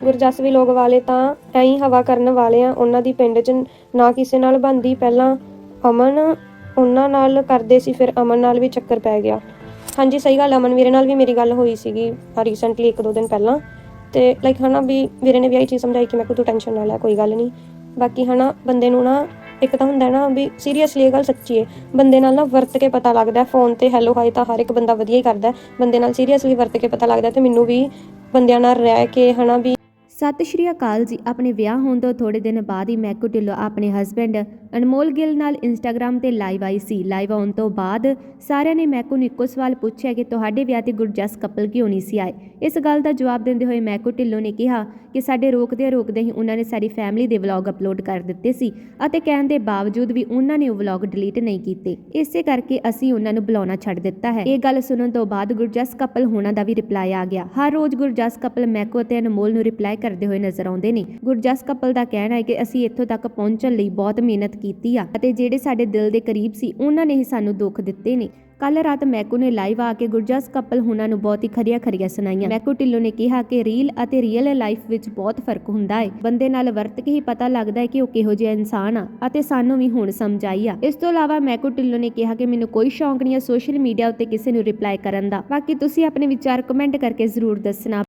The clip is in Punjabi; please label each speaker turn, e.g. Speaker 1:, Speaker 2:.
Speaker 1: ਗੁਰਜਸਵੀ ਲੋਕ ਵਾਲੇ ਤਾਂ ਐਂ ਹੀ ਹਵਾ ਕਰਨ ਵਾਲੇ ਆ। ਉਹਨਾਂ ਦੀ ਪਿੰਡ 'ਚ ਨਾ ਕਿਸੇ ਨਾਲ ਬੰਦੀ ਪਹਿਲਾਂ ਅਮਨ ਉਹਨਾਂ ਨਾਲ ਕਰਦੇ ਸੀ, ਫਿਰ ਅਮਨ ਨਾਲ ਵੀ ਚੱਕਰ ਪੈ ਗਿਆ। ਹਾਂਜੀ, ਸਹੀ ਗੱਲ, ਅਮਨ ਵੀਰੇ ਨਾਲ ਵੀ ਮੇਰੀ ਗੱਲ ਹੋਈ ਸੀਗੀ ਰੀਸੈਂਟਲੀ ਇੱਕ ਦੋ ਦਿਨ ਪਹਿਲਾਂ। ਤੇ ਲਾਈਕ ਹਨਾ ਵੀ ਵੀਰੇ ਨੇ ਵੀ ਆਈ ਚੀਜ਼ ਸਮਝਾਈ ਕਿ ਮੈਂ ਕੋਈ ਤੂੰ ਟੈਨਸ਼ਨ ਨਾ ਲੈ, ਕੋਈ ਗੱਲ ਨਹੀਂ। ਬਾਕੀ ਹਨਾ ਬੰਦੇ ਨੂੰ ਨਾ ਇੱਕ ਤਾਂ ਹੁੰਦਾ ਨਾ ਵੀ ਸੀਰੀਅਸਲੀ ਇਹ ਗੱਲ ਸੱਚੀ ਹੈ ਬੰਦੇ ਨਾਲ ਨਾ ਵਰਤ ਕੇ ਪਤਾ ਲੱਗਦਾ ਫੋਨ ਤੇ ਹੈਲੋ ਹਾਈ ਤਾਂ ਹਰ ਇੱਕ ਬੰਦਾ ਵਧੀਆ ਹੀ ਕਰਦਾ। ਬੰਦੇ ਨਾਲ ਸੀਰੀਅਸਲੀ ਵਰਤ ਕੇ ਪਤਾ ਲੱਗਦਾ ਤੇ ਮੈਨੂੰ ਵੀ ਬੰਦਿਆਂ ਨਾਲ ਰਹਿ ਕੇ ਹਨਾ ਵੀ
Speaker 2: ਸਤਿ ਸ਼੍ਰੀ ਅਕਾਲ ਜੀ। ਆਪਣੇ ਵਿਆਹ ਹੋਣ ਤੋਂ ਥੋੜੇ ਦਿਨ ਬਾਅਦ ਹੀ ਮੈਕੂ ਢਿੱਲੋਂ ਆਪਣੇ ਹਸਬੰਡ ਅਨਮੋਲ ਗਿੱਲ ਨਾਲ ਇੰਸਟਾਗ੍ਰam ਤੇ ਲਾਈਵ ਆਈ ਸੀ। ਲਾਈਵ ਆਉਣ ਤੋਂ ਬਾਅਦ ਸਾਰਿਆਂ ਨੇ ਮੈਕੂ ਨੂੰ ਇੱਕੋ ਸਵਾਲ ਪੁੱਛਿਆ ਕਿ ਤੁਹਾਡੇ ਵਿਆਹ ਤੇ ਗੁਰਜਸ ਕਪਲ ਕਿਉਂ ਨਹੀਂ ਸੀ ਆਏ? ਇਸ ਗੱਲ ਦਾ ਜਵਾਬ ਦਿੰਦੇ ਹੋਏ ਮੈਕੂ ਢਿੱਲੋਂ ਨੇ ਕਿਹਾ ਕਿ ਸਾਡੇ ਰੋਕਦੇ ਰੋਕਦੇ ਹੀ ਉਹਨਾਂ ਨੇ ਸਾਰੀ ਫੈਮਿਲੀ ਦੇ ਵਲੌਗ ਅਪਲੋਡ ਕਰ ਦਿੱਤੇ ਸੀ ਅਤੇ ਕਹਿਣ ਦੇ ਬਾਵਜੂਦ ਵੀ ਉਹਨਾਂ ਨੇ ਉਹ ਵਲੌਗ ਡਿਲੀਟ ਨਹੀਂ ਕੀਤੇ। ਇਸੇ ਕਰਕੇ ਅਸੀਂ ਉਹਨਾਂ ਨੂੰ ਬੁਲਾਉਣਾ ਛੱਡ ਦਿੱਤਾ ਹੈ। ਇਹ ਗੱਲ ਸੁਣਨ ਤੋਂ ਬਾਅਦ ਗੁਰਜਸ ਕਪਲ ਹੋਣਾ ਦਾ ਵੀ ਰਿਪਲਾਈ ਆ ਗਿਆ। ਹਰ ਰੋਜ਼ ਗੁਰਜਸ ਕਪਲ ਮੈਕੂ ਅਤੇ ਅਨਮੋਲ ਨੂੰ ਰਿਪਲਾਈ ਕਰਦੇ ਹੋਏ ਨਜ਼ਰ ਆਉਂਦੇ ਨੇ। ਗੁਰਜਸ ਕਪਲ ਦਾ ਕਹਿਣਾ ਹੈ ਕਿ ਅਸੀਂ ਇੱਥੋਂ ਤੱਕ ਪਹੁੰਚਣ ਲਈ ਬਹੁਤ ਮਿਹਨਤ ਕੀਤੀ ਆ ਅਤੇ ਜਿਹੜੇ ਸਾਡੇ ਦਿਲ ਦੇ ਕਰੀਬ ਸੀ, ਉਹਨਾਂ ਨੇ ਹੀ ਸਾਨੂੰ ਦੁੱਖ ਦਿੱਤੇ ਨੇ। ਕੱਲ ਰਾਤ ਮੈਕੂ ਨੇ ਲਾਈਵ ਆ ਕੇ ਗੁਰਜਸ ਕਪਲ ਹੁਣਾਂ ਨੂੰ ਬਹੁਤ ਹੀ ਖਰੀਆਂ ਖਰੀਆਂ ਸੁਣਾਈਆਂ। ਮੈਕੂ ਢਿੱਲੋਂ ਨੇ ਕਿਹਾ ਕਿ ਰੀਲ ਅਤੇ ਰੀਅਲ ਲਾਈਫ ਵਿੱਚ ਬਹੁਤ ਫ਼ਰਕ ਹੁੰਦਾ ਹੈ। ਬੰਦੇ ਨਾਲ ਵਰਤ ਕੇ ਹੀ ਪਤਾ ਲੱਗਦਾ ਹੈ ਕਿ ਉਹ ਕਿਹੋ ਜਿਹਾ ਇਨਸਾਨ ਆ ਅਤੇ ਸਾਨੂੰ ਵੀ ਹੁਣ ਸਮਝ ਆਈ ਆ। ਇਸ ਤੋਂ ਇਲਾਵਾ ਮੈਕੂ ਢਿੱਲੋਂ ਨੇ ਕਿਹਾ ਕਿ ਮੈਨੂੰ ਕੋਈ ਸ਼ੌਂਕ ਨਹੀਂ ਹੈ ਸੋਸ਼ਲ ਮੀਡੀਆ ਉੱਤੇ ਕਿਸੇ ਨੂੰ ਰਿਪਲਾਈ ਕਰਨ ਦਾ। ਬਾਕੀ ਤੁਸੀਂ ਆਪਣੇ ਵਿਚਾਰ ਕਮੈਂਟ ਕਰਕੇ ਜ਼ਰੂਰ ਦੱਸਣਾ।